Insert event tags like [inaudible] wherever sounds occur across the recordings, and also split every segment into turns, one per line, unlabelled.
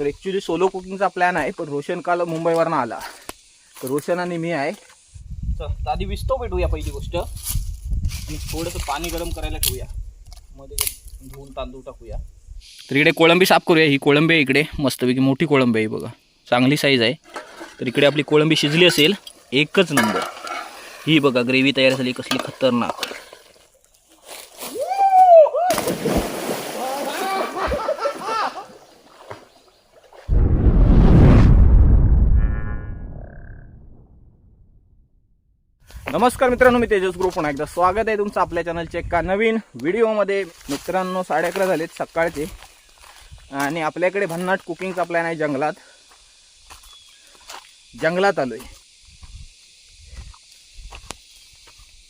तर actually solo कुकिंगचा plan आहे पण रोशन काल मुंबईवरनं आला. तर रोशन आणि मी आहे. तर आधी विस्तो भेटूया पहिली गोष्ट. आणि थोडंसं पाणी गरम करायला ठेवूया. मध्ये धुवून तांदूळ टाकूया. तर इकडे कोळंबी साफ करूया. ही कोळंबी आहे इकडे. मस्तपैकी मोठी कोळंबी आहे बघा. चांगली साईज आहे. तर इकडे आपली कोळंबी शिजली असेल. एकच नंबर ही बघा ग्रेव्ही तयार झाली कसली खतरनाक. नमस्कार मित्रांनो मी तेजस ग्रुप. पुन्हा एकदा स्वागत आहे तुमचं आपल्या चॅनलच्या एका नवीन व्हिडिओमध्ये. मित्रांनो साडे अकरा झालेत सकाळचे. आणि आपल्याकडे भन्नाट कुकिंगचा प्लॅन आहे जंगलात. जंगलात आलो आहे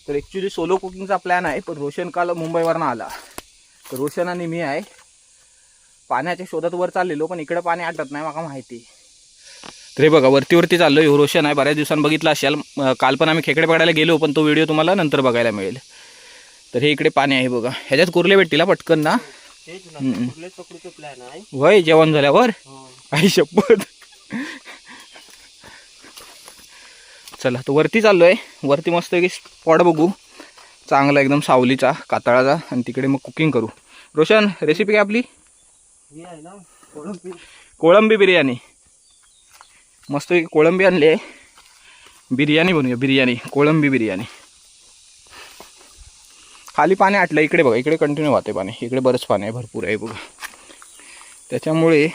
तर ॲक्च्युली सोलो कुकिंगचा प्लॅन आहे पण रोशन काल मुंबईवरनं आला. तर रोशन आणि मी आहे. पाण्याच्या शोधात वर चाललेलो पण इकडं पाणी आटत नाही मला माहिती तर हे बघा वरती वरती चाललो ह्यो रोशन आहे. बऱ्याच दिवसांनी बघितला असेल. काल पण आम्ही खेकडे पकडायला गेलो पण तो व्हिडिओ तुम्हाला नंतर बघायला मिळेल. तर हे इकडे पाणी आहे बघा. ह्याच्यात कुर्ले भेटतील हा पटकन ना?
आहे.
वय जेवण झाल्यावर? आई शपथ. चला तो वरती चाललोय. वरती मस्त की स्पॉट बघू. चांगला एकदम सावलीचा कातळाचा आणि तिकडे मग कुकिंग करू. रोशन रेसिपी काय आपली?
हे आहे कोळंबी
बिर्याणी. मस्त कोळंबी आणली आहे. बिर्याणी बनवूया बिर्याणी कोळंबी बिर्याणी. खाली पाणी आटलं इकडे बघा इकडे कंटिन्यू वाहते पाणी. इकडे बरंच पाणी आहे भरपूर आहे बघा. त्याच्यामुळे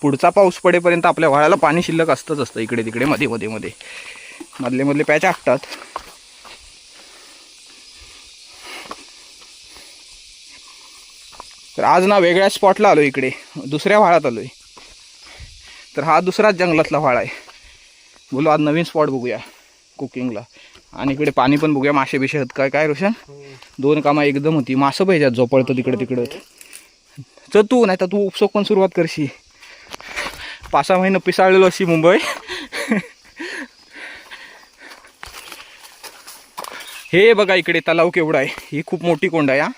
पुढचा पाऊस पडेपर्यंत आपल्या व्हाळाला पाणी शिल्लक असतंच असतं इकडे तिकडे मध्ये मध्ये मध्ये. मधले मधले पॅच आटतात. तर आज ना वेगळ्या स्पॉटला आलो इकडे. दुसऱ्या व्हाळात आलोय. तर हा दुसराच जंगलातला व्हाळ आहे. बोलो आज नवीन स्पॉट बघूया कुकिंगला आणि इकडे पाणी पण बघूया मासे बिशे आहेत काय काय रोशन? दोन कामं एकदम होती. मासं पाहिजे झोपळतं तिकडे तिकडं. चल तू नाही तर तू उपसोक पण सुरुवात करशी पाच सहा महिनं पिसाळलेलो अशी मुंबई. हे बघा इकडे तलाव केवढा आहे. ही खूप मोठी कोंड आहे हा.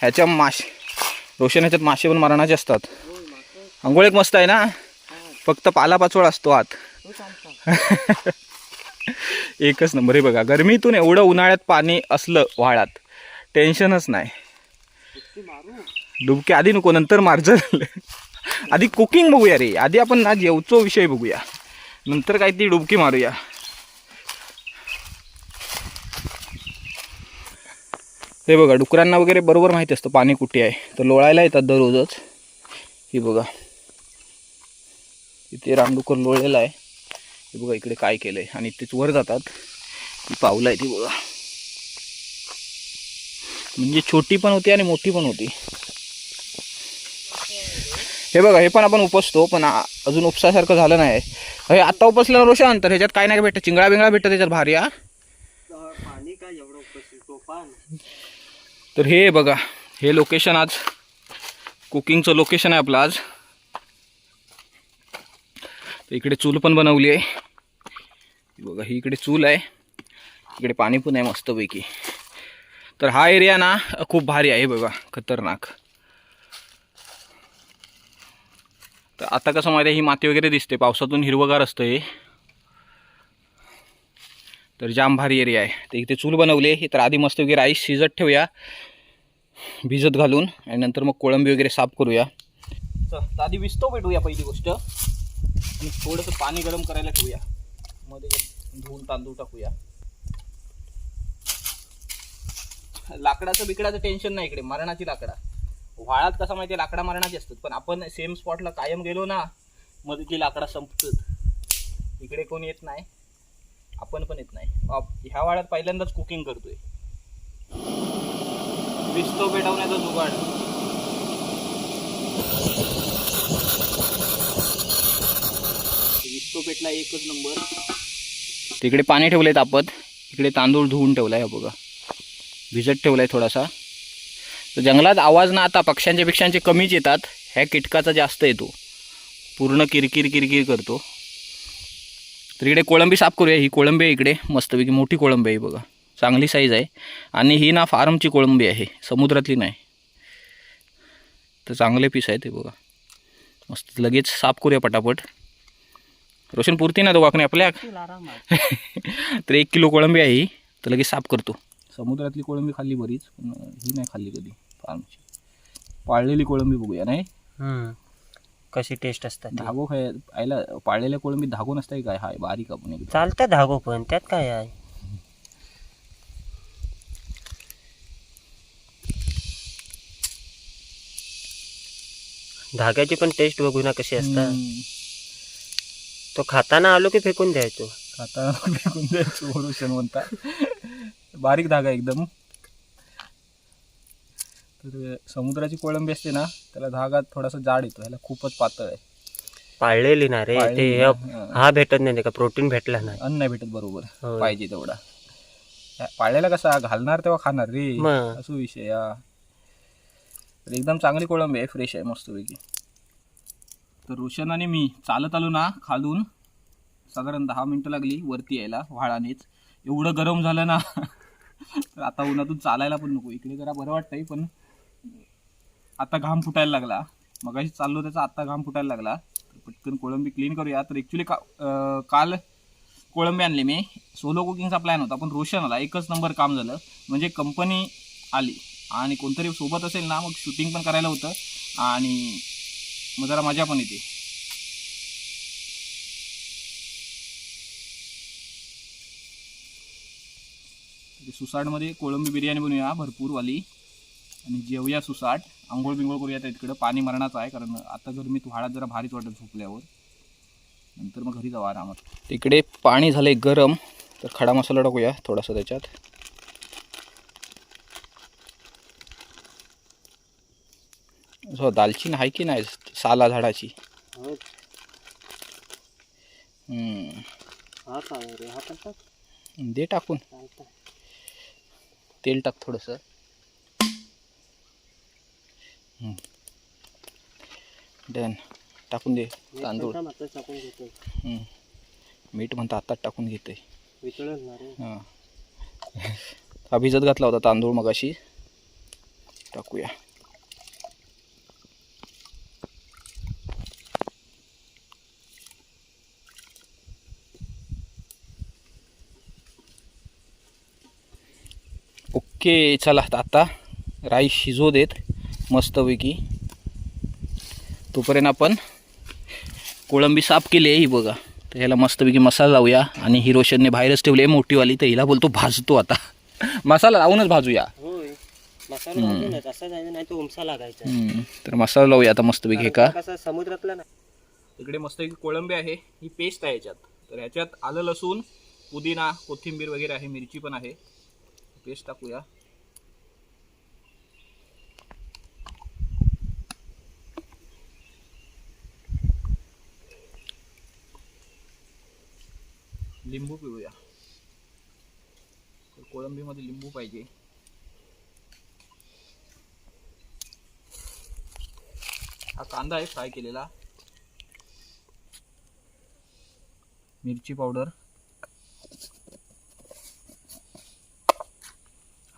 ह्याच्या मासे रोशन ह्याच्यात मासे पण मरणाचे असतात. आंघोळ एक मस्त आहे ना? फक्त पालापाचोळ असतो आत. [laughs] एकच नंबर आहे बघा. गरमीतून एवढं उन्हाळ्यात पाणी असलं व्हाळात टेन्शनच नाही. डुबके आधी नको नंतर मार्जर [laughs] आधी कुकिंग बघूया रे. आधी आपण ना जेवचो विषय बघूया. नंतर काय ती डुबकी मारूया. हे बघा डुकरांना वगैरे बरोबर माहिती असतं पाणी कुठे आहे. तर लोळायला येतात दररोजच. ही बघा. इथे रामडुकर लोळलेला आहे. हे बघा इकडे काय केलंय. आणि तेच वर जातात. ती पावलं आहे ती बघा. म्हणजे छोटी पण होती आणि मोठी पण होती. हे बघा हे पण आपण उपसतो पण अजून उपसासारखं झालं नाही हे आता उपसलं ना तर ह्याच्यात काय नाही भेटत. चिंगळा बिंगळा भेटत त्याच्यात भारी हा.
पाणी काय एवढं
तर हे बघा हे लोकेशन आज कुकिंगचं लोकेशन आहे आपलं आज. तर इकडे चूल पण बनवली आहे. बघा ही इकडे चूल आहे. इकडे पाणी पण आहे मस्तपैकी. तर हा एरिया ना खूप भारी आहे बघा खतरनाक. तर आता कसं माहिती आहे ही माती वगैरे दिसते. पावसातून हिरवगार असतं हे. तर जाम भारी एरिया आहे. तर इथे चूल बनवली आहे. तर आधी मस्त वगैरे राईस शिजत ठेवूया. भिजत घालून. आणि नंतर मग कोळंबी वगैरे साफ करूया. तर आधी विस्तो भेटूया पहिली गोष्ट. आणि थोडंसं पाणी गरम करायला ठेवूया. मध्ये धुवून तांदूळ टाकूया. लाकडाचं बिकडाचं टेन्शन नाही इकडे मरणाची लाकडा. व्हाळात कसं माहिती लाकडा मरणाची असतात. पण आपण सेम स्पॉटला कायम गेलो ना मध्ये ती लाकडा संपतात. इकडे कोण येत नाही आपण पण येत नाही. ह्या वाड्यात पहिल्यांदाच कुकिंग करतोय. विस्तो पेटवण्याचा जुगाड. तो पेटला एकच नंबर. तिकडे पाणी ठेवलंय तापत. इकडे तांदूळ धुवून ठेवलाय हा बघा. भिजत ठेवलाय थोडासा. तर जंगलात आवाज ना आता पक्ष्यांच्या पिक्ष्यांचे कमीच येतात. ह्या कीटकाचा जास्त येतो. पूर्ण किरकिर किरकिर करतो. तर इकडे कोळंबी साफ करूया. ही कोळंबी आहे इकडे. मस्तपैकी मोठी कोळंबी आहे बघा. चांगली साईज आहे. आणि ही ना फार्मची कोळंबी आहे. समुद्रातली नाही. तर चांगले पीस आहे ते बघा. मस्त लगेच साफ करूया पटापट. रोशन पुरती ना दोघांनी आपल्या.
आरामात [laughs]
तर एक किलो कोळंबी आहे तर लगेच साफ करतो. समुद्रातली कोळंबी खाल्ली बरीच पण ही नाही खाल्ली कधी फार्मची. पाळलेली कोळंबी बघूया नाही?
कशी टेस्ट असतात ती.
धागो खाय आयला पाळलेल्या कोळंबी धागो नसताय काय? हाय बारीक आपण
चालतं धागो पण त्यात काय आहे? धाग्याची पण टेस्ट बघू ना कशी असतात. तो खाताना आलो की फेकून द्यायचो?
आता फेकून द्यायचं रोशन म्हणता. बारीक धागा एकदम. तर समुद्राची कोळंबी असते ना त्याला धागा थोडासा जाड येतो ह्याला खूपच पातळ आहे.
पाळलेली ना रे ते हे-
हा.
हा भेटत नाही का? प्रोटीन भेटला नाही.
अन्न नाही भेटत बरोबर.
होय.
पाहिजे तेवढा. पाळलेला कसा? घालणार तेव्हा खाणार रे. असं विषय हा. एकदम चांगली कोळंबी आहे फ्रेश आहे मस्तपैकी. तर रोशन आणि मी चालत आलो ना खालून. साधारण दहा मिनटं लागली वरती यायला व्हाळानेच. एवढं गरम झालं ना तर आता उन्हातून चालायला पण नको. इकडे जरा बरं वाटतंय पण आता घाम फुटायला लागला. मगाशी चाललो त्याचा आता घाम फुटायला लागला. तर पटकन कोळंबी क्लीन करूया तर ॲक्च्युली का काल कोळंबी आणली मी. सोलो कुकिंगचा प्लॅन होता पण रोशन आला एकच नंबर काम झालं. म्हणजे कंपनी आली. आणि कोणतरी सोबत असेल ना मग शूटिंग पण करायला होतं. आणि मग जरा मजा पण येते. म्हणजे सुसाटमध्ये कोळंबी बिर्याणी बनवूया भरपूरवाली. आणि जेवूया सुसाट. आंघोळ बिंघोळ करूया त्या तिकडं पाणी मरणाचं आहे कारण आता गरमीत व्हाळात जरा भारीच वाटत झोपल्यावर. नंतर मग घरी जाऊ आरामात. तिकडे पाणी झालंय गरम. तर खडा मसाला टाकूया थोडासा त्याच्यात. हो दालचिनी आहे की नाही? साला झाडाची.
हा.
दे टाकून. तेल टाक थोडंसं. डन. टाकून दे तांदूळ.
घेतो.
मीठ म्हणता आत्ताच टाकून घेतोय
वितळत ना रे.
हां. हा भिजत घातला होता तांदूळ मगाशी. टाकूया. ओके चला आता राईस शिजवू देत मस्तपैकी. तोपर्यंत आपण कोळंबी साफ केली आहे ही बघा. तर ह्याला मस्तपैकी मसाला लावूया आणि ही रोशनने बाहेरच ठेवली आहे मोठीवाली तर हिला बोलतो भाजतो आता. मसाला लावूनच भाजूया.
नाही नाही
तर मसाला लावूया आता मस्तपैकी हे का
कसा समुद्रातला ना
इकडे मस्तपैकी कोळंबी आहे ही पेस्ट आहे ह्याच्यात तर ह्याच्यात आलं लसूण पुदिना कोथिंबीर वगैरे आहे मिरची पण आहे. पेस्ट टाकूया लिंबू पिळूया तर कोळंबीमध्ये लिंबू पाहिजे हा कांदा आहे फ्राय केलेला मिरची पावडर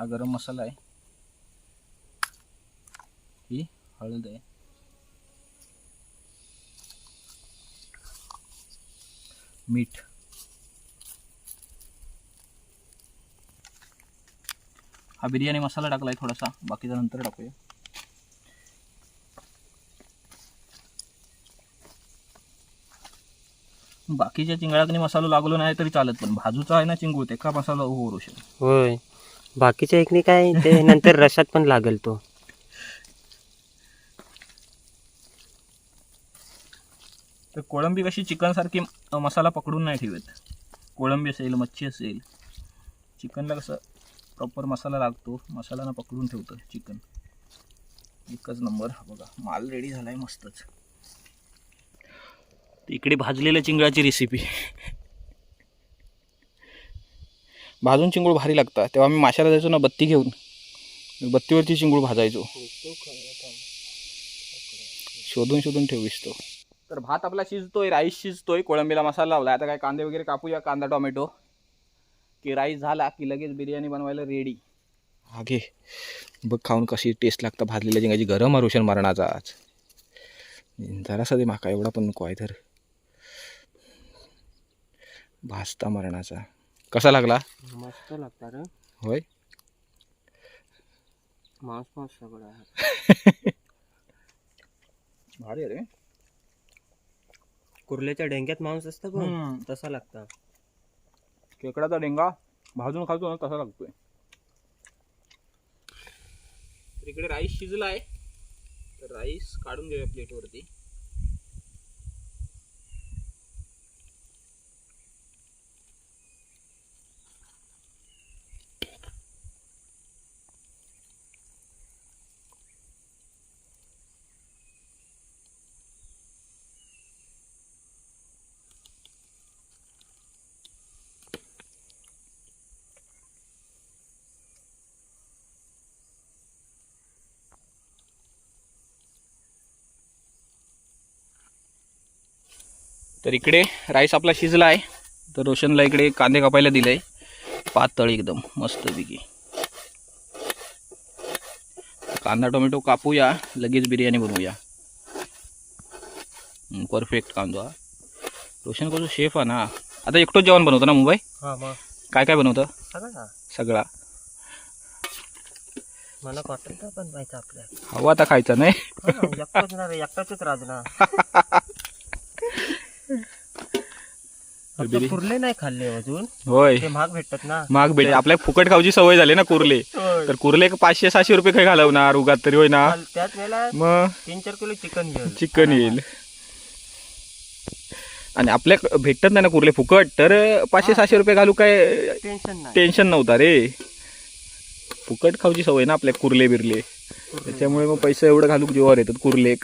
हा गरम मसाला आहे. ही हळद आहे. मीठ. हा बिर्याणी मसाला टाकलाय थोडासा बाकीचा नंतर टाकूया. बाकीच्या चिंगळाकनी मसाला लागलो नाही तरी चालत पण भाजूचा आहे ना चिंगू ते का मसाला उभं रोशन
होय. बाकीच्या एकनी काय ते नंतर [laughs] रशात पण लागेल तो.
तर कोळंबी कशी चिकन सारखी मसाला पकडून नाही ठेवत. कोळंबी असेल मच्छी असेल चिकनला कसं प्रॉपर मसाला लागतो मसाला ना पकडून ठेवतं चिकन. एकच नंबर हा बघा माल रेडी झालाय मस्तच. इकडे भाजलेल्या चिंगळाची रेसिपी भाजून चिंगूळ भारी लागतात. तेव्हा आम्ही माशाला जायचो ना बत्ती घेऊन. बत्तीवरती चिंगूळ भाजायचो. शोधून शोधून ठेवीस तो. तर भात आपला शिजतोय राईस शिजतोय कोळंबीला मसाला लावला आता काय कांदे वगैरे कापूया कांदा टोमॅटो. की राईस झाला की लगेच बिर्याणी बनवायला रेडी घे. बघ खाऊन कशी टेस्ट लागतं भाजलेल्या जिंगाची गरम रोशन मरणाचा आज. जरासा दे माका एवढा पण नको आहे तर. भाजता मरणाचा. कसा लागला?
मस्त लागतात रे.
होय?
मांस मांस सगळं आहे. [laughs]
भारी रे.
कुर्ल्याच्या डेंग्यात मांस असतं
हम्म.
पण तसा लागता.
खेकडाचा डेंगा भाजून खातो ना तसा लागतोय. इकडे राईस शिजलाय. तर राईस काढून घेऊया प्लेटवरती तर इकडे राईस आपला शिजला आहे. तर रोशनला इकडे कांदे कापायला दिले पातळ एकदम मस्तपैकी. कांदा टोमॅटो कापूया लगेच बिर्याणी बनवूया. परफेक्ट कांदा. रोशन कसं शेफ आहे ना. आता एकटोच जेवण बनवतो ना मुंबई?
हा
काय काय बनवतं?
सगळं मला कॉटन तर बनवायचं आपल्या
हवा आता खायचा नाही.
एकटाच राज ना कुर्ले नाही खाल्ले अजून.
होय.
ते महाग भेटतात ना.
माग भेटे आपल्या फुकट खाऊची सवय झाली ना कुर्ले. तर कुर्ले एक पाचशे सहाशे रुपये काही घालवणार उगात तरी होय ना.
काल त्याच वेळेला
मग?
तीन चार किलो चिकन घेऊन
चिकन येईल. आणि आपल्या भेटत नाही ना कुर्ले फुकट तर पाचशे सहाशे रुपये घालू काय?
टेन्शन नाही.
टेन्शन नव्हता रे. फुकट खाऊची सवय ना आपल्या कुर्ले. बिरले त्याच्यामुळे मग पैसे एवढं घालू जीवावर येतात कुर्ले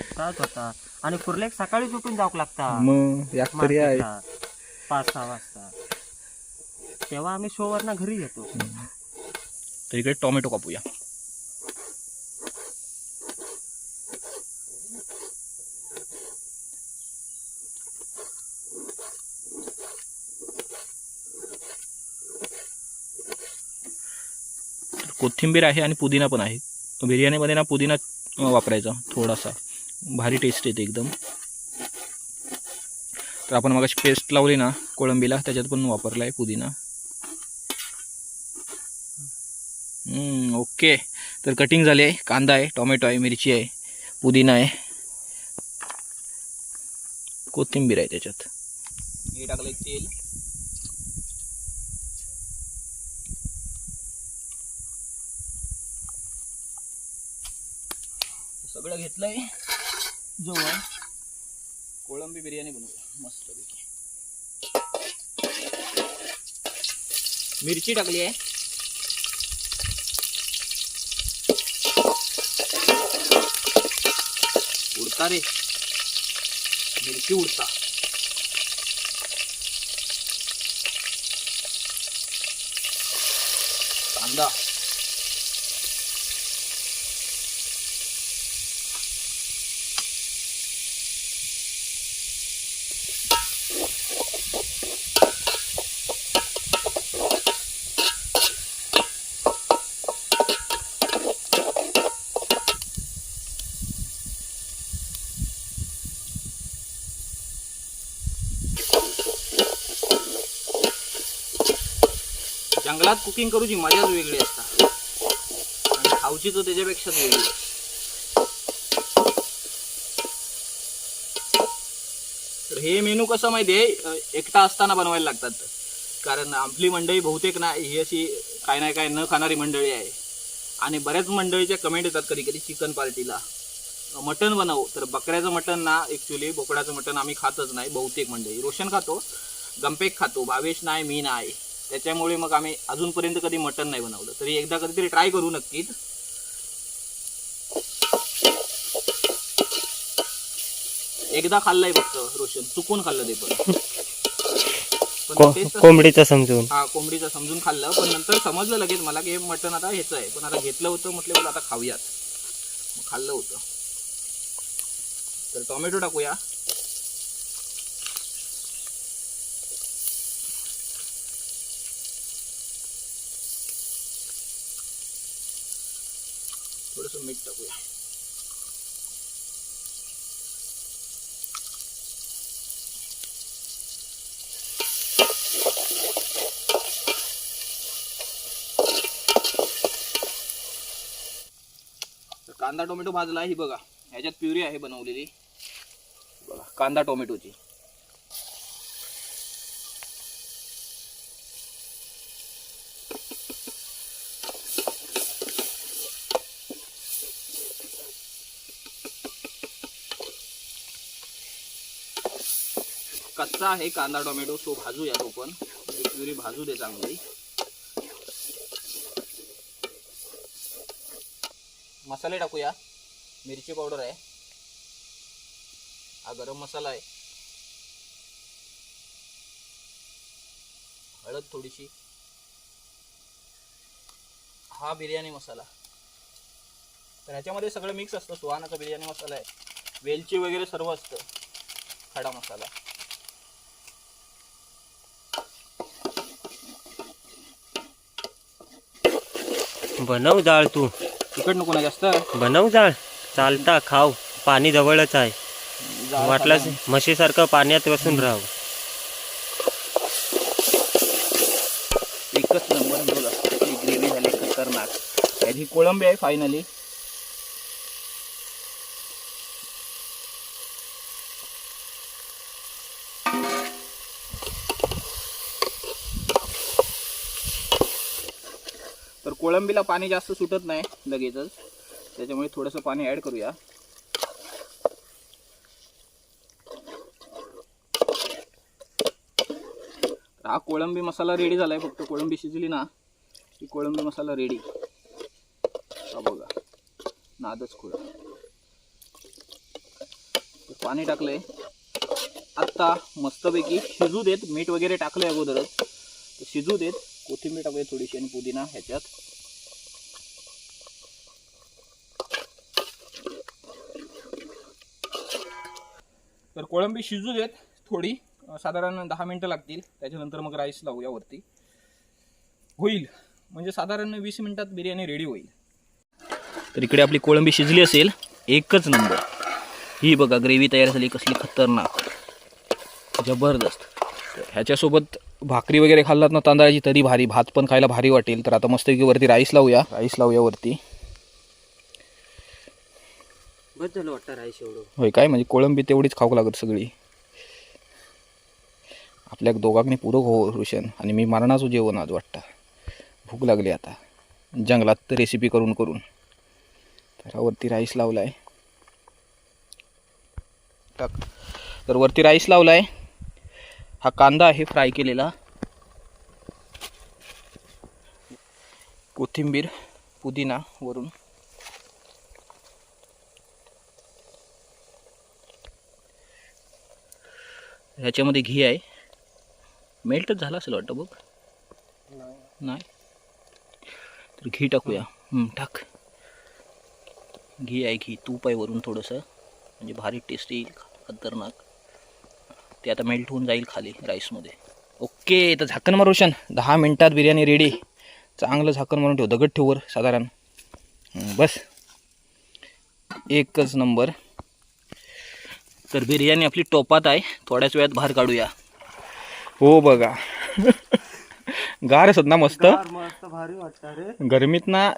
ताच होता. आणि कुर्ले सकाळी उठून जाऊक लागता.
मग याक तरी आहे.
मार्केटला. पाच सहा वाजता. तेव्हा आम्ही शोवर ना घरी येतो.
तर इकडे टोमॅटो कापूया. तर कोथिंबीर आहे आणि पुदिना पण आहे. बिर्याणीमध्ये ना पुदिना अं, वापरायचा थोडासा. भारी टेस्ट येते एकदम. तर आपण मग पेस्ट लावली ना कोळंबीला त्याच्यात पण वापरला आहे पुदिना. हम्म, ओके तर कटिंग झाली आहे. कांदा आहे टोमॅटो आहे मिरची आहे पुदिना आहे. कोथिंबीर आहे त्याच्यात. हे टाकलं तेल. सगळं घेतलंय. जवळ. कोळंबी बिर्याणी बनवूया. मस्त मिरची टाकली आहे. उडता रे. मिरची उडता. कांदा. जंगलात कुकिंग करूची मजाच वेगळी असता. आणि खाऊची तर त्याच्यापेक्षाच वेगळी. तर हे मेनू कसं माहिती आहे एकटा असताना बनवायला लागतात. कारण आपली मंडळी बहुतेक ना ही अशी काय नाही काय न खाणारी मंडळी आहे. आणि बऱ्याच मंडळीच्या कमेंट येतात कधी कधी चिकन पार्टीला मटन बनव. तर बकऱ्याचं मटन ना ॲक्च्युली बोकडाचं मटन आम्ही खातच नाही बहुतेक मंडळी. रोशन खातो गंपेक खातो भावेश नाही मी नाही. त्याच्यामुळे मग आम्ही अजूनपर्यंत कधी मटन नाही बनवलं. तरी एकदा कधीतरी ट्राय करू नक्कीच. एकदा खाल्लंय फक्त रोशन. चुकून खाल्लं ते पण.
कोंबडीचं समजून.
हा कोंबडीचं समजून खाल्लं. पण नंतर समजलं लगेच मला की हे मटण आता ह्याचं आहे. पण आता घेतलं होतं म्हटलं बोला आता खाऊयात. मग खाल्लं होतं. तर टोमॅटो टाकूया. थोडंसं मीठ टाकूया कांदा टोमॅटो भाजला ही बघा. ह्याच्यात प्युरी आहे बनवलेली. बघा कांदा टोमॅटोची. कच्चा आहे कांदा टोमॅटो तो भाजूया तो पण ही प्युरी भाजू दे चांगली. मसाले टाकूया. मिरची पावडर आहे. हा गरम मसाला आहे. हळद थोडीशी. हा बिर्याणी मसाला. तर ह्याच्यामध्ये सगळं मिक्स असतं. सुहानाचा बिर्याणी मसाला आहे. वेलची वगैरे सर्व असतं. खडा मसाला.
बनव जाळ तू.
तिखट नको ना जास्त?
बनव जाळ. चालता खाव. पाणी जवळच आहे.
जाळ
वाटलं. म्हशीसारखं पाण्यात बसून राहावं
एकच नंबर ग्रेव्ही झाली खतरनाक. याची कोळंबी आहे फायनली कोळंबीला पाणी जास्त सुटत नाही लगेचच. त्याच्यामुळे थोडंसं पाणी ॲड करूया. हा कोळंबी मसाला रेडी झालाय फक्त कोळंबी शिजली ना की कोळंबी मसाला रेडी हा बघा नादच खुळा. पाणी टाकलंय. आत्ता मस्तपैकी शिजू देत मीठ वगैरे टाकलंय अगोदरच. तर शिजू देत कोथिंबीर टाकूया थोडीशी आणि पुदिना ह्याच्यात. कोळंबी शिजू देत थोडी साधारण दहा मिनटं लागतील. त्याच्यानंतर मग राईस लावूया वरती. होईल. म्हणजे साधारण वीस मिनिटात बिर्याणी रेडी होईल. तर इकडे आपली कोळंबी शिजली असेल एकच नंबर ही बघा ग्रेव्ही तयार झाली कसली खतरनाक. जबरदस्त. तर ह्याच्यासोबत भाकरी वगैरे खाल्लात ना तांदळाची तरी भारी. भात पण खायला भारी वाटेल. तर आता मस्तपैकी वरती राईस लावूया. राईस लावूया वरती.
बस झालं वाटतं राईस एवढं.
होय काय म्हणजे कोळंबी तेवढीच खाऊ लागत सगळी. आपल्या दोघांनी पूरक हो ऋषण आणि मी मरणाचं जेवण आज वाटतं. भूक लागली आता. जंगलात रेसिपी करून करून. तर वरती राईस लावलाय. टाक. तर वरती राईस लावलाय. हा कांदा आहे फ्राय केलेला. कोथिंबीर पुदिना वरून. ह्याच्यामध्ये घी आहे. मेल्टच झाला असेल वाटतं बघ. नाही. तर घी टाकूया. टाक. घी आहे घी. तूप आहे वरून थोडंसं. म्हणजे भारी टेस्ट येईल खतरनाक. ते आता मेल्ट होऊन जाईल खाली राईसमध्ये ओके तर झाकण मारूशन रोशन. दहा मिनटात बिर्याणी रेडी चांगलं झाकण मारून ठेव. दगड ठेवर साधारण. बस. एकच नंबर तर बिर्याणी आपली टोपात आहे. थोड्याच वेळात बाहेर काढूया. हो बघा. गार असत ना मस्त.
मस्त भारी वाटतं रे
गरमीत ना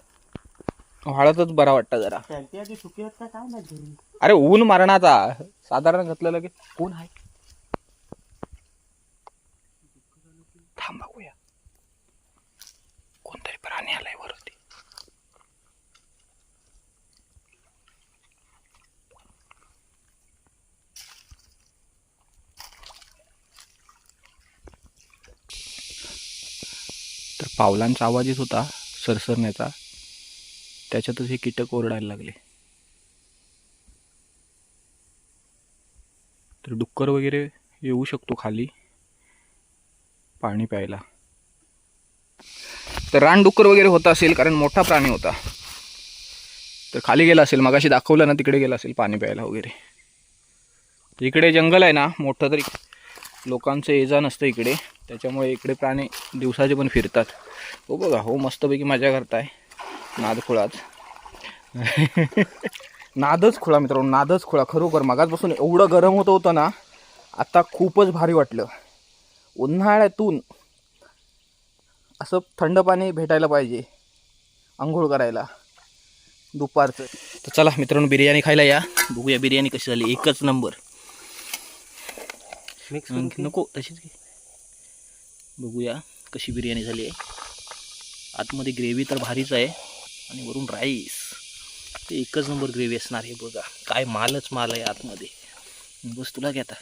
वाळतच बरा वाटतं जरा.
त्यांची आधी सुकी आहेत का? काय माहीत घरी?
अरे ऊन मारणाचा. साधारण घातलेलं की ऊन आहे? थांब बघूया. कोणतरी प्राणी आलाय वरती. तर पावलांचा आवाज येत होता सरसरण्याचा. त्याच्यातच हे कीटक ओरडायला लागले. तर डुक्कर वगैरे येऊ शकतो खाली. पाणी प्यायला. तर रानडुक्कर वगैरे होता असेल कारण मोठा प्राणी होता. तर खाली गेला असेल मगाशी दाखवलं ना तिकडे गेला असेल पाणी प्यायला वगैरे. इकडे जंगल आहे ना मोठं तरी लोकांचं ये जा नसतं इकडे. त्याच्यामुळे इकडे प्राणी दिवसाचे पण फिरतात. हो बघा हो मस्तपैकी मजा करताय. नाद खुळाच [laughs] नादच खुळा मित्रांनो नादच खुळा. खरोखर मगाचपासून एवढं गरम होत होतं ना आता खूपच भारी वाटलं. उन्हाळ्यातून असं थंड पाणी भेटायला पाहिजे आंघोळ करायला दुपारचं. तर चला मित्रांनो बिर्याणी खायला या. बघूया बिर्याणी कशी झाली. एकच नंबर.
मिक्स
नको तशीच घे. बघूया कशी बिर्याणी झाली आहे. आतमध्ये ग्रेव्ही तर भारीच आहे आणि वरून राईस ते एकच नंबर ग्रेव्ही असणार आहे बघा. काय मालच माल आहे आतमध्ये. बस तुला
झाली.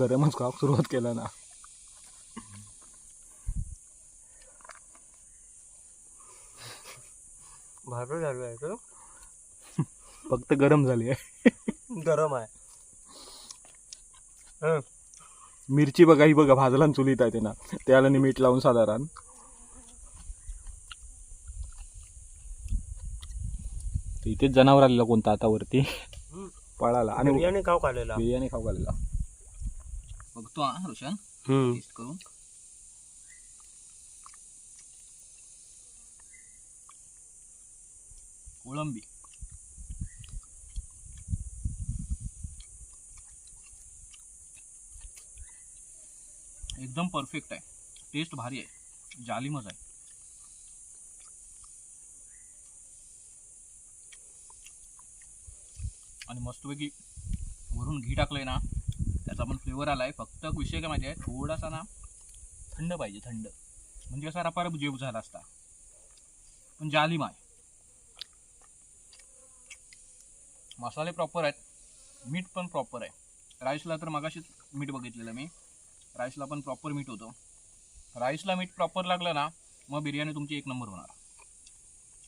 गरमच खाप सुरुवात केला ना.
भारी झालं आहे का?
फक्त गरम झाली आहे.
गरम आहे. हं.
मिरची बघा ही बघा भाजला आणि चुलीत आहे ते ना त्याला मीठ लावून साधारण. इथेच जनावर आलेला कोणता आता वरती
हं.
पळाला. आणि
बिर्याणी खाऊ काढलेला
बिर्याणी खाऊ घालेला बघतो हा रोशन. करून. कोळंबी. एकदम परफेक्ट आहे. टेस्ट भारी आहे. जालिमच आहे. आणि मस्तपैकी वरून घी टाकलंय ना त्याचा पण फ्लेवर आलाय. फक्त विषय काय माहिती आहे? थोडासा ना थंड पाहिजे थंड. म्हणजे कसा रपार जेव झाला असता. पण जालिम आहे. मसाले प्रॉपर आहेत. मीठ पण प्रॉपर आहे. राईसला तर मगाशीच मीठ बघितलेलं मी. राईसला पण प्रॉपर मीठ होतं. राईसला मीठ प्रॉपर लागलं ना मग बिर्याणी तुमची एक नंबर होणार.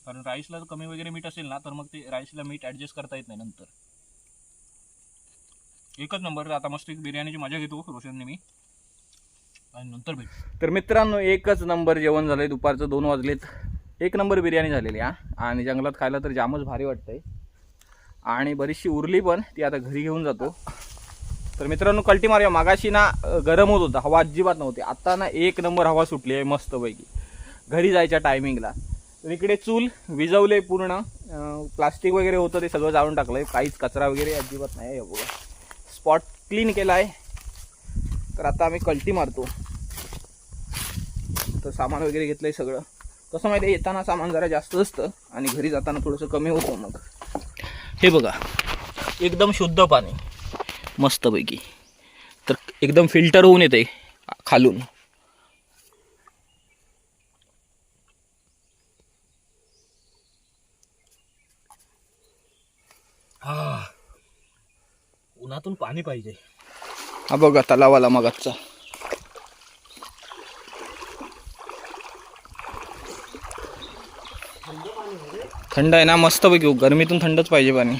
कारण राईसला जर कमी वगैरे मीठ असेल ना तर मग ते राईसला मीठ ॲडजस्ट करता येत नाही नंतर. एकच नंबर आता मस्त एक बिर्याणीची मजा घेतो रोशनने मी. आणि नंतर भेट. तर मित्रांनो एकच नंबर जेवण झालंय दुपारचं दोन वाजलेत. एक नंबर बिर्याणी झालेली हा. आणि जंगलात खायला तर जामच भारी वाटतंय. आणि बरीचशी उरली पण ती आता घरी घेऊन जातो. तर मित्रांनो कल्टी मारूया. मागाशी ना गरम होत होता. हवा अजिबात नव्हती. आता ना एक नंबर हवा सुटली आहे मस्तपैकी. घरी जायच्या टायमिंगला तर इकडे चूल विजवले पूर्ण. प्लास्टिक वगैरे होतं ते सगळं जाळून टाकलं आहे काहीच कचरा वगैरे अजिबात नाही आहे बघा. स्पॉट क्लीन केला आहे तर आता आम्ही कल्टी मारतो. तर सामान वगैरे घेतलं आहे सगळं. कसं माहिती आहे येताना सामान जरा जास्त असतं आणि घरी जाताना थोडंसं कमी होतं मग. हे बघा. एकदम शुद्ध पाणी. मस्तपैकी. तर एकदम फिल्टर होऊन येते खालून. हा. उन्हातून पाणी पाहिजे. हा बघा तलावाला मगाचा. थंड आहे ना मस्तपैकी. गरमीतून थंडच पाहिजे पाणी.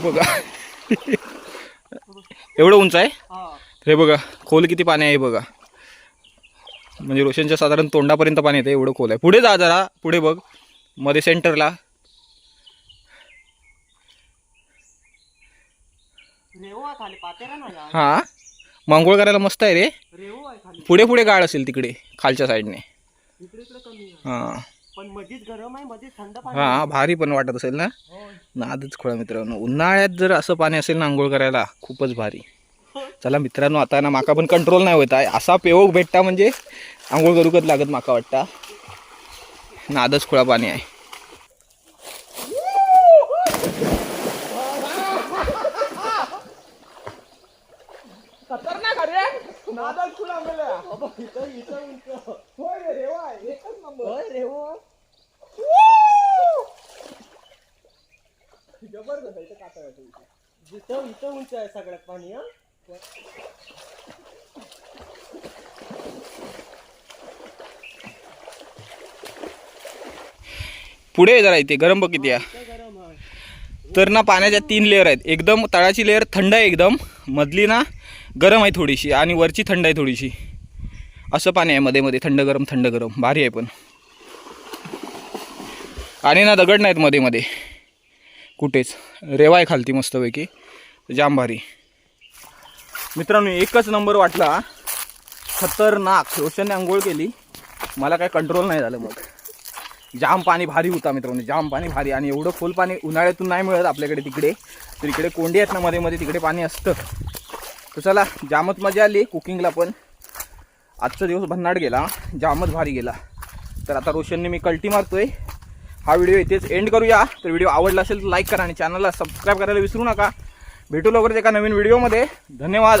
बघा. एवढं उंच आहे? हे. बघा खोल किती पाणी आहे बघा. म्हणजे रोशनच्या साधारण तोंडापर्यंत पाणी येतं एवढं खोल आहे. पुढे जा जरा पुढे बघ. मध्ये सेंटरला. हा. मांगोळ करायला मस्त आहे रे. पुढे पुढे गाळ असेल तिकडे खालच्या साईडने हा.
पण मधीच गरम आहे मधीच थंड पाणी
हा भारी पण वाटत असेल ना?
होय.
नादच खोळा मित्रांनो. उन्हाळ्यात जर असं पाणी असेल ना आंघोळ करायला खूपच भारी. चला मित्रांनो आता ना माका पण कंट्रोल नाही होत आहे. असा पेवक भेटता म्हणजे आंघोळ करूकच लागत माका वाटता? नादच खोळा पाणी आहे.
होय, रेवू. जिथं इथं उंच आहे सगळ्यात पाणी हा
पुढे ये जरा इथे गरम बघ किती आहे.
आहे
तर ना पाण्याच्या तीन लेअर आहेत. एकदम तळाची लेअर थंड आहे एकदम. मधली ना गरम आहे थोडीशी आणि वरची थंड आहे थोडीशी. असं पाणी आहे मध्ये मध्ये थंड गरम थंड गरम. भारी आहे पण. आणि ना दगड नाहीत मध्ये मध्ये कुठेच. रेवा आहे खालती मस्तपैकी. जाम भारी मित्रांनो एकच नंबर वाटला. खतरनाक. रोशनने आंघोळ केली. मला काय कंट्रोल नाही झालं मग. जाम पाणी भारी होता मित्रांनो. जाम पाणी भारी. आणि एवढं खोल पाणी उन्हाळ्यातून नाही मिळत आपल्याकडे तिकडे. तर इकडे कोंडी आहेत ना मध्ये मध्ये तिकडे पाणी असतं. तर चला जामत मजा आली कुकिंगला पण. आजचा दिवस भन्नाट गेला. जामच भारी गेला. तर आता रोशनने मी कल्टी मारतोय. हा व्हिडिओ इथेच एंड करूया. तर व्हिडिओ आवडला असेल तर लाईक करा आणि चॅनलला सबस्क्राईब करायला विसरू नका. भेटू लवकरच एका नवीन व्हिडिओमध्ये धन्यवाद.